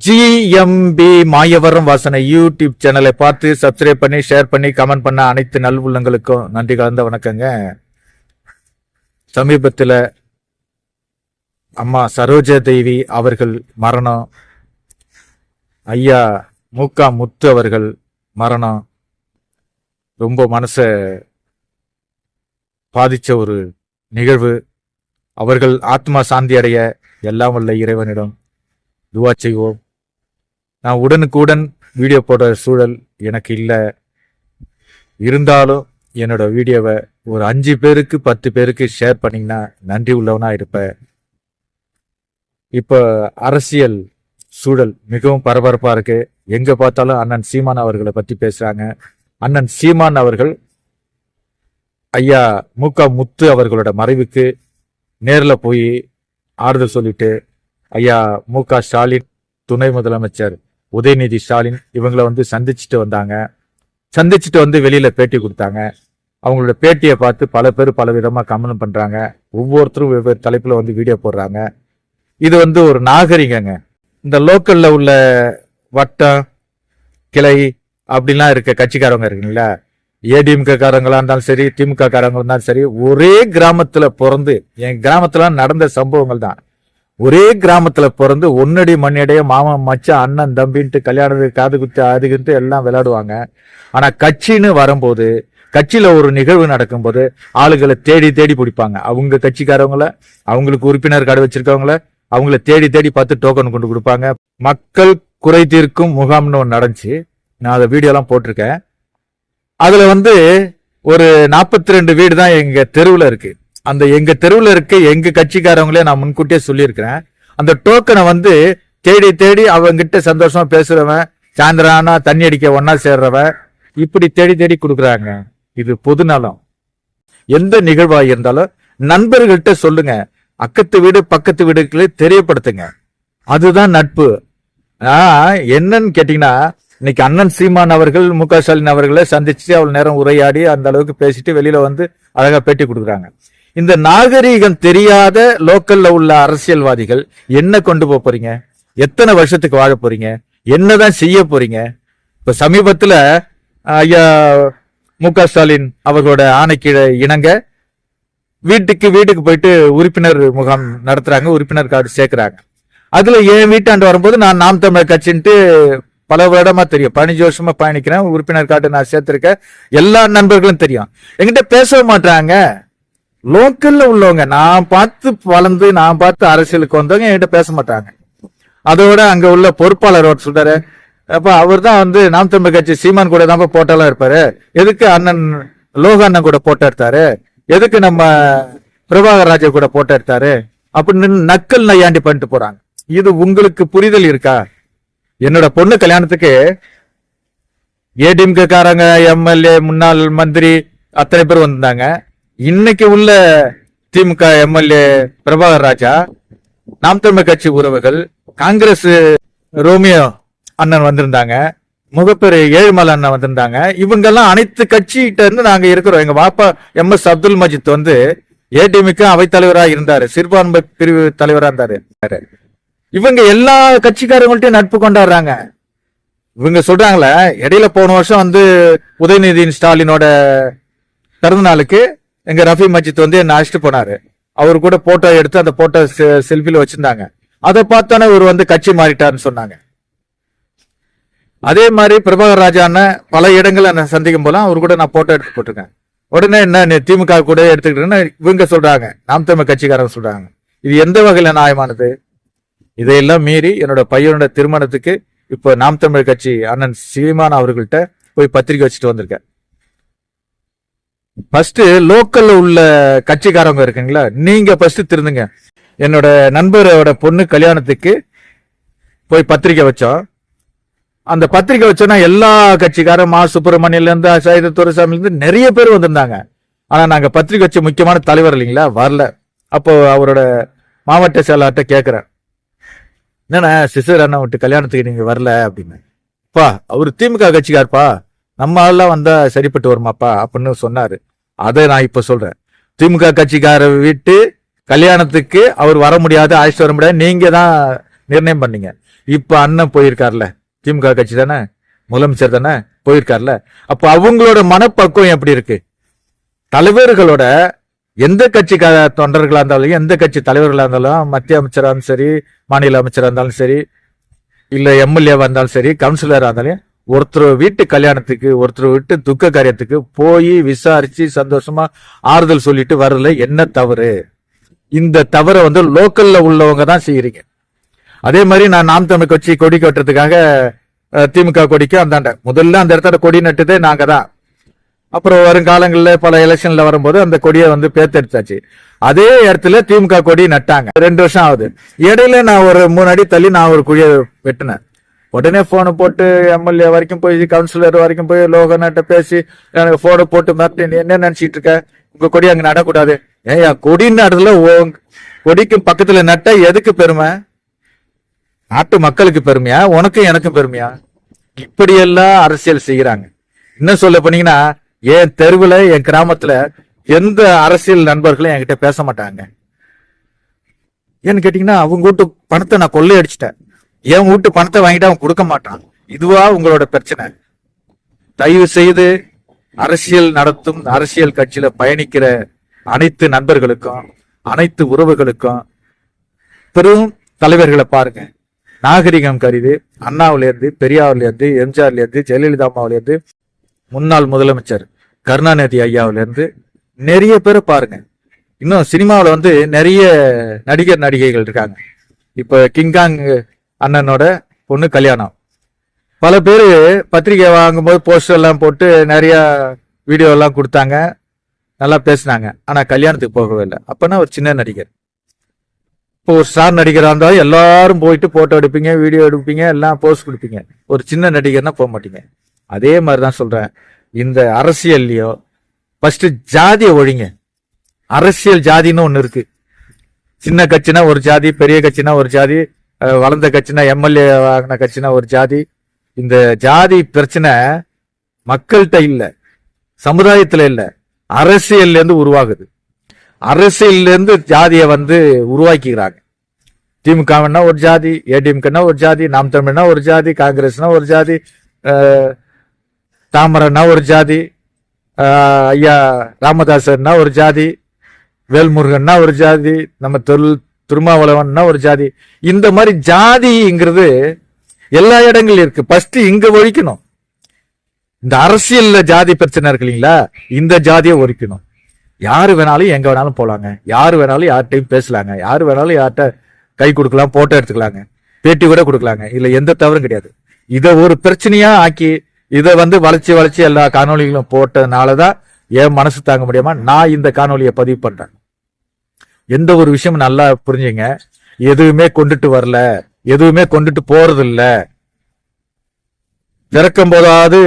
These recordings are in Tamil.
ஜிஎம்பி மாயவரம் வாசனை யூடியூப் சேனலை பார்த்து சப்ஸ்கிரைப் பண்ணி ஷேர் பண்ணி கமெண்ட் பண்ண அனைத்து நல்வுள்ளங்களுக்கும் நன்றி கலந்த வணக்கங்க. சமீபத்தில் அம்மா சரோஜா தேவி அவர்கள் மரணம். ஐயா மூக்கா முத்து அவர்கள் மரணம். ரொம்ப மனசை பாதித்த ஒரு நிகழ்வு. அவர்கள் ஆத்மா சாந்தி அடைய எல்லாம் வல்ல இறைவனிடம் துவா செய்வோம். நான் உடனுக்குடன் வீடியோ போடுற சூழல் எனக்கு இல்லை. இருந்தாலும் என்னோட வீடியோவை ஒரு அஞ்சு பேருக்கு பத்து பேருக்கு ஷேர் பண்ணிங்கன்னா நன்றி உள்ளவனாக இருப்பேன். இப்போ அரசியல் சூழல் மிகவும் பரபரப்பாக இருக்கு. எங்கே பார்த்தாலும் அண்ணன் சீமான் அவர்களை பற்றி பேசுகிறாங்க அண்ணன் சீமான் அவர்கள் ஐயா மூக்கா முத்து அவர்களோட மறைவுக்கு நேரில் போய் ஆறுதல் சொல்லிட்டு ஐயா மு க ஸ்டாலின் துணை முதலமைச்சர் உதயநிதி ஸ்டாலின் இவங்களை வந்து சந்திச்சுட்டு வந்தாங்க. சந்திச்சுட்டு வந்து வெளியில பேட்டி கொடுத்தாங்க. அவங்களோட பேட்டியை பார்த்து பல பேர் பல விதமாக கமெண்ட் பண்றாங்க. ஒவ்வொருத்தரும் வெவ்வேறு தலைப்புல வந்து வீடியோ போடுறாங்க. இது வந்து ஒரு நாகரிகங்க. இந்த லோக்கல்ல உள்ள வட்டம் கிளை அப்படிலாம் இருக்க கட்சிக்காரங்க இருக்குங்களா? ஏடிஎம்காரங்களா இருந்தாலும் சரி திமுக காரங்களா இருந்தாலும் சரி ஒரே கிராமத்துல பிறந்து என் கிராமத்துல நடந்த சம்பவங்கள் தான் ஒரே கிராமத்துல பிறந்து ஒன்னடி மண்ணடைய மாமன் மச்சான் அண்ணன் தம்பின்ட்டு கல்யாணத்துக்கு காது குத்து அதுக்குன்ட்டு எல்லாம் விளையாடுவாங்க. ஆனா கட்சின்னு வரும்போது கட்சியில ஒரு நிகழ்வு நடக்கும்போது ஆளுகளை தேடி தேடி பிடிப்பாங்க. அவங்க கட்சிக்காரவங்கள அவங்களுக்கு உறுப்பினர் கார்டு வச்சிருக்கவங்கள அவங்கள தேடி தேடி பார்த்து டோக்கன் கொண்டு கொடுப்பாங்க. மக்கள் குறை தீர்க்கும் முகாம்னு ஒன்று நடந்துச்சு. நான் அதை வீடியோலாம் போட்டிருக்கேன். அதுல வந்து ஒரு நாற்பத்தி ரெண்டு வீடு தான் எங்க தெருவில் இருக்கு. அந்த எங்க தெருவில் இருக்க எங்க கட்சிக்காரவங்களே நான் முன்கூட்டியே சொல்லியிருக்கிறேன். அந்த டோக்கனை வந்து தேடி தேடி அவங்கிட்ட சந்தோஷமா பேசுறவன் சாயந்தரம் ஆனா தண்ணி அடிக்க ஒன்னா சேர்றவன் இப்படி தேடி தேடி கொடுக்குறாங்க. இது பொது நலம். எந்த நிகழ்வாக இருந்தாலும் நண்பர்கள்ட்ட சொல்லுங்க. அக்கத்து வீடு பக்கத்து வீடுகளை தெரியப்படுத்துங்க. அதுதான் நட்பு. என்னன்னு கேட்டீங்கன்னா இன்னைக்கு அண்ணன் சீமான் அவர்கள் மு க ஸ்டாலின் அவர்களை சந்திச்சு அவ்வளவு நேரம் உரையாடி அந்த அளவுக்கு பேசிட்டு வெளியில வந்து அழகா பேட்டி கொடுக்குறாங்க. இந்த நாகரீகம் தெரியாத லோக்கல்ல உள்ள அரசியல்வாதிகள் என்ன கொண்டு போக போறீங்க? எத்தனை வருஷத்துக்கு வாழ போறீங்க? என்னதான் செய்ய போறீங்க? இப்ப சமீபத்துல ஐயா மு க ஸ்டாலின் அவர்களோட ஆணைக்கு இணங்க வீட்டுக்கு வீட்டுக்கு போயிட்டு உறுப்பினர் முகாம் நடத்துறாங்க உறுப்பினர் கார்டு சேர்க்கிறாங்க. அதுல என் வீட்டாண்டு வரும்போது நான் நாம் தமிழர் கட்சின்ட்டு பல வருடமா தெரியும். பதினஞ்சு வருஷமா பயணிக்கிறேன் உறுப்பினர் கார்டு நான் சேர்த்திருக்கேன். எல்லா நண்பர்களும் தெரியும். எங்கிட்ட பேசவே மாட்டாங்க லோக்கல்ல உள்ளவங்க நான் பார்த்து வளர்ந்து நான் பார்த்து அரசியலுக்கு வந்தவங்க என்கிட்ட பேச மாட்டாங்க. அதோட அங்க உள்ள பொறுப்பாளர் ஒரு சொல்றாரு அப்ப அவர் தான் வந்து நாம் தமிழர் கட்சி சீமான் கூட தான் போட்டோலாம் இருப்பாரு. எதுக்கு அண்ணன் லோக அண்ணன் கூட போட்டோ எடுத்தாரு? எதுக்கு நம்ம பிரபாகர் ராஜா கூட போட்டோ எடுத்தாரு? அப்படின்னு நக்கல் நையாண்டி பண்ணிட்டு போறாங்க. இது உங்களுக்கு புரிதல் இருக்கா? என்னோட பொண்ணு கல்யாணத்துக்கு ஏடிஎம்கே காரங்க எம்எல்ஏ முன்னாள் மந்திரி அத்தனை பேர் வந்திருந்தாங்க. இன்னைக்கு உள்ள திமுக எம்எல்ஏ பிரபாகர் ராஜா நாம் தமிழ் கட்சி உறவுகள் காங்கிரஸ் ரோமியோ அண்ணன் வந்திருந்தாங்க முகப்பேரு ஏழுமலை அண்ணன் வந்திருந்தாங்க. இவங்க எல்லாம் அனைத்து கட்சிகிட்ட இருந்து நாங்க இருக்கிறோம். எங்க பாப்பா எம் எஸ் அப்துல் மஜித் வந்து ஏடிஎம்க்கு அவைத்தலைவராக இருந்தாரு. சிறுபான்மை பிரிவு தலைவராக இருந்தாரு. இவங்க எல்லா கட்சிக்காரங்கள்ட்டையும் நட்பு கொண்டாடுறாங்க. இவங்க சொல்றாங்களே இடையில போன வருஷம் வந்து உதயநிதி ஸ்டாலினோட பிறந்த நாளுக்கு எங்க ரஃபி மஜித் வந்து என்ன அழைச்சிட்டு போனாரு. அவர் கூட போட்டோ எடுத்து அந்த போட்டோ செல்ஃபில வச்சிருந்தாங்க. அதை பார்த்தானே இவர் வந்து கட்சி மாறிட்டாருன்னு சொன்னாங்க. அதே மாதிரி பிரபாகர் ராஜா அண்ணன் பல இடங்களை நான் சந்திக்கும் போல அவர் கூட நான் போட்டோ எடுத்து போட்டிருக்கேன். உடனே என்ன திமுக கூட எடுத்துக்கிட்டேன்னு இவங்க சொல்றாங்க. நாம் தமிழ் கட்சிக்காரங்க சொல்றாங்க. இது எந்த வகையில நியாயமானது? இதையெல்லாம் மீறி என்னோட பையனோட திருமணத்துக்கு இப்ப நாம் தமிழ் கட்சி அண்ணன் சீமான் அவர்கள்ட்ட போய் பத்திரிக்கை வச்சுட்டு வந்திருக்கேன். ஃபர்ஸ்ட் லோக்கல்ல உள்ள கட்சிக்காரங்க இருக்குங்களா? நீங்க ஃபர்ஸ்ட் திருந்துங்க. என்னோட நண்பரோட பொண்ணு கல்யாணத்துக்கு போய் பத்திரிக்கை வச்சோம். அந்த பத்திரிக்கை வச்சோன்னா எல்லா கட்சிக்காரும் மா சுப்பிரமணியில இருந்து சைத துரைசாமில இருந்து நிறைய பேர் வந்திருந்தாங்க. ஆனா நாங்க பத்திரிக்கை வச்ச முக்கியமான தலைவர் இல்லைங்களா? வரல. அப்போ அவரோட மாவட்ட செயலாட்ட கேட்குறேன் என்னண்ணா சிசர் அண்ணா விட்டு கல்யாணத்துக்கு நீங்க வரல அப்படின்னு. பா அவர் திமுக கட்சிக்கார்ப்பா நம்ம ஆள்லாம் வந்தா சரிப்பட்டு வருமாப்பா அப்படின்னு சொன்னாரு. அதை நான் இப்ப சொல்றேன். திமுக கட்சிக்கார விட்டு கல்யாணத்துக்கு அவர் வர முடியாது அழைச்சிட்டு வர முடியாது. நீங்க தான் நிர்ணயம் பண்ணீங்க. இப்ப அண்ணன் போயிருக்காருல திமுக கட்சி தானே? முதலமைச்சர் தானே? போயிருக்காருல அப்ப அவங்களோட மனப்பக்குவம் எப்படி இருக்கு? தலைவர்களோட எந்த கட்சி தொண்டர்களாக இருந்தாலும் எந்த கட்சி தலைவர்களாக இருந்தாலும் மத்திய அமைச்சராக இருந்தாலும் சரி மாநில அமைச்சராக இருந்தாலும் சரி இல்லை எம்எல்ஏவாக இருந்தாலும் சரி கவுன்சிலராக இருந்தாலும் ஒருத்தர் வீட்டு கல்யாணத்துக்கு ஒருத்தர் வீட்டு துக்க காரியத்துக்கு போய் விசாரிச்சு சந்தோஷமா ஆறுதல் சொல்லிட்டு வர்றதுல என்ன தவறு? இந்த தவறை வந்து லோக்கல்ல உள்ளவங்க தான் செய்யறீங்க. அதே மாதிரி நான் நாம் தமிழ் கட்சி கொடி கட்டுறதுக்காக திமுக கொடிக்கு அந்தாண்ட முதல்ல அந்த இடத்துல கொடி நட்டுதே நாங்க தான். அப்புறம் வருங்காலங்களில் பல எலெக்ஷன்ல வரும்போது அந்த கொடியை வந்து பேத்தெடுத்தாச்சு அதே இடத்துல திமுக கொடி நட்டாங்க. ரெண்டு வருஷம் ஆகுது. இடையில நான் ஒரு மூணு அடி தள்ளி நான் ஒரு குழியை வெட்டினேன். உடனே போனை போட்டு எம்எல்ஏ வரைக்கும் போய் கவுன்சிலர் வரைக்கும் போய் லோகநாட்ட பேசி எனக்கு போனை போட்டு மிரட்டி நீ என்ன நினைச்சிட்டு இருக்க? உங்க கொடி அங்க நடக்கூடாது. ஏன் கொடி நடுறதுல கொடிக்கும் பக்கத்துல நட்டா எதுக்கு பெருமை? நாட்டு மக்களுக்கு பெருமையா? உனக்கும் எனக்கும் பெருமையா? இப்படியெல்லாம் அரசியல் செய்கிறாங்க. இன்னும் சொல்ல போனீங்கன்னா என் தெருவில் என் கிராமத்துல எந்த அரசியல் நண்பர்களும் என்கிட்ட பேச மாட்டாங்க. ஏன்னு கேட்டீங்கன்னா அவங்க வீட்டு பணத்தை நான் கொள்ளையடிச்சிட்டேன். என் வீட்டு பணத்தை வாங்கிட்டு அவன் கொடுக்க மாட்டான். இதுவா உங்களோட பிரச்சனை. தயவு செய்து அரசியல் நடத்தும் அரசியல் கட்சியில பயணிக்கிற அனைத்து நண்பர்களுக்கும் அனைத்து உறவுகளுக்கும் பெரும் தலைவர்களை பாருங்க. நாகரிகம் கருது அண்ணாவிலேருந்து பெரியாவிலேருந்து எம்ஜிஆர்லேருந்து ஜெயலலிதா அம்மாவிலேருந்து முன்னாள் முதலமைச்சர் கருணாநிதி ஐயாவிலேருந்து நிறைய பேரை பாருங்க. இன்னும் சினிமாவில் வந்து நிறைய நடிகர் நடிகைகள் இருக்காங்க. இப்போ கிங்காங் அண்ணனோட பொண்ணு கல்யாணம். பல பேர் பத்திரிக்கை வாங்கும்போது போஸ்டர் எல்லாம் போட்டு நிறையா வீடியோ எல்லாம் கொடுத்தாங்க. நல்லா பேசினாங்க. ஆனால் கல்யாணத்துக்கு போகவே இல்லை. அப்போனா ஒரு சின்ன நடிகர். இப்போ ஒரு ஸ்டார் நடிகராக இருந்தாலும் எல்லாரும் போயிட்டு ஃபோட்டோ எடுப்பீங்க வீடியோ எடுப்பீங்க எல்லாம் போஸ்ட் கொடுப்பீங்க. ஒரு சின்ன நடிகர்னா போக மாட்டீங்க. அதே மாதிரி தான் சொல்கிறேன் இந்த அரசியல்லையோ ஃபஸ்ட்டு ஜாதியை ஒழிங்க. அரசியல் ஜாதின்னு ஒன்று இருக்குது சின்ன கட்சினா ஒரு ஜாதி பெரிய கட்சினா ஒரு ஜாதி வளர்ந்த கட்சினா எம்எல்ஏ வாங்கின கட்சினா ஒரு ஜாதி. இந்த ஜாதி பிரச்சனை மக்கள்கிட்ட இல்லை. சமுதாயத்தில் இல்லை. அரசியல்லேருந்து உருவாகுது. அரசியல்லேருந்து ஜாதியை வந்து உருவாக்கிக்கிறாங்க. திமுகனா ஒரு ஜாதி ஏடிஎம்கனா ஒரு ஜாதி நாம் தமிழ்னா ஒரு ஜாதி காங்கிரஸ்னா ஒரு ஜாதி தாமரன்னா ஒரு ஜாதி ஐயா ராமதாசர்னா ஒரு ஜாதி வேல்முருகன்னா ஒரு ஜாதி நம்ம தொழில் திருமாவளவன்னா ஒரு ஜாதி. இந்த மாதிரி ஜாதிங்கிறது எல்லா இடங்கள்லயும் இருக்கு. ஃபர்ஸ்ட் இங்க ஒழிக்கணும். இந்த அரசியல்ல ஜாதி பிரச்சனை இருக்கு இல்லைங்களா? இந்த ஜாதியை ஒழிக்கணும். யாரு வேணாலும் எங்க வேணாலும் போலாங்க. யாரு வேணாலும் யார்கிட்டயும் பேசலாங்க. யாரு வேணாலும் யார்கிட்ட கை கொடுக்கலாம் போட்டோ எடுத்துக்கலாங்க. பேட்டி கூட கொடுக்கலாங்க. இதுல எந்த தவறும் கிடையாது. இதை ஒரு பிரச்சனையா ஆக்கி இதை வந்து வளைச்சு வளைச்சு எல்லா காணொளிகளும் போட்டதுனாலதான் என் மனசு தாங்க முடியாம நான் இந்த காணொலியை பதிவு பண்றேன். எந்த ஒரு விஷயமும் நல்லா புரிஞ்சுங்க. எதுவுமே கொண்டுட்டு வரல. எதுவுமே கொண்டுட்டு போறது இல்ல பிறக்கும் போதாவது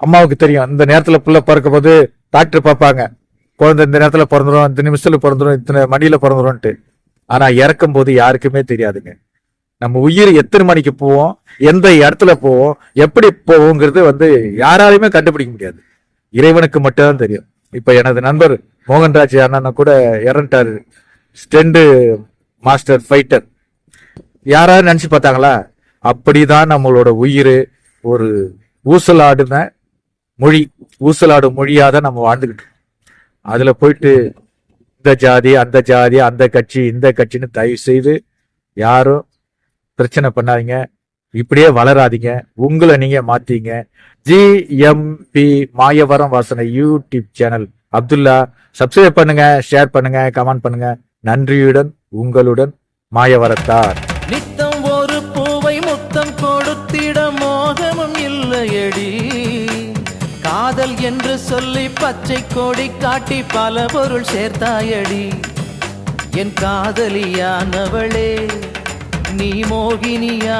அம்மாவுக்கு தெரியும். இந்த நேரத்துல பிள்ளை பிறக்கும் போது டாக்டர் பார்ப்பாங்க. குழந்தை இந்த நேரத்துல பிறந்துரும் இந்த நிமிஷத்துல பிறந்துரும் இத்தனை மணியில பிறந்துடும்ன்ட்டு ஆனா இறக்கும் போது யாருக்குமே தெரியாதுங்க. நம்ம உயிர் எத்தனை மணிக்கு போவோம் எந்த இடத்துல போவோம் எப்படி போவோங்கிறது வந்து யாராலையுமே கண்டுபிடிக்க முடியாது. இறைவனுக்கு மட்டும்தான் தெரியும். இப்ப எனது நண்பர் மோகன்ராஜ் அண்ணன் கூட இறந்துட்டாரு. ஸ்டெண்டு மாஸ்டர் ஃபைட்டர் யாராவது நினச்சி பார்த்தாங்களா? அப்படிதான் நம்மளோட உயிர். ஒரு ஊசலாடுன மொழி ஊசலாடு மொழியாக தான் நம்ம வாழ்ந்துக்கிட்டு அதில் போயிட்டு இந்த ஜாதி அந்த ஜாதி அந்த கட்சி இந்த கட்சின்னு தயவு செய்து யாரும் பிரச்சனை பண்ணாதீங்க. இப்படியே வளராதீங்க. உங்களை நீங்கள் மாற்றிங்க ஜிஎம்பி மாயவரம் வாசனை யூடியூப் சேனல். அப்துல்லா சப்ஸ்கிரைப் பண்ணுங்க ஷேர் பண்ணுங்க கமெண்ட் பண்ணுங்க. நன்றியுடன் உங்களுடன் மாயவரத்தார். நித்தம் ஒரு பூவை முத்தம் கொடுத்திட மோகமும் இல்லையடி. காதல் என்று சொல்லி பச்சை கொடி காட்டி பல பொருள் சேர்த்தாயடி. என் காதலியானவளே நீ மோகினியா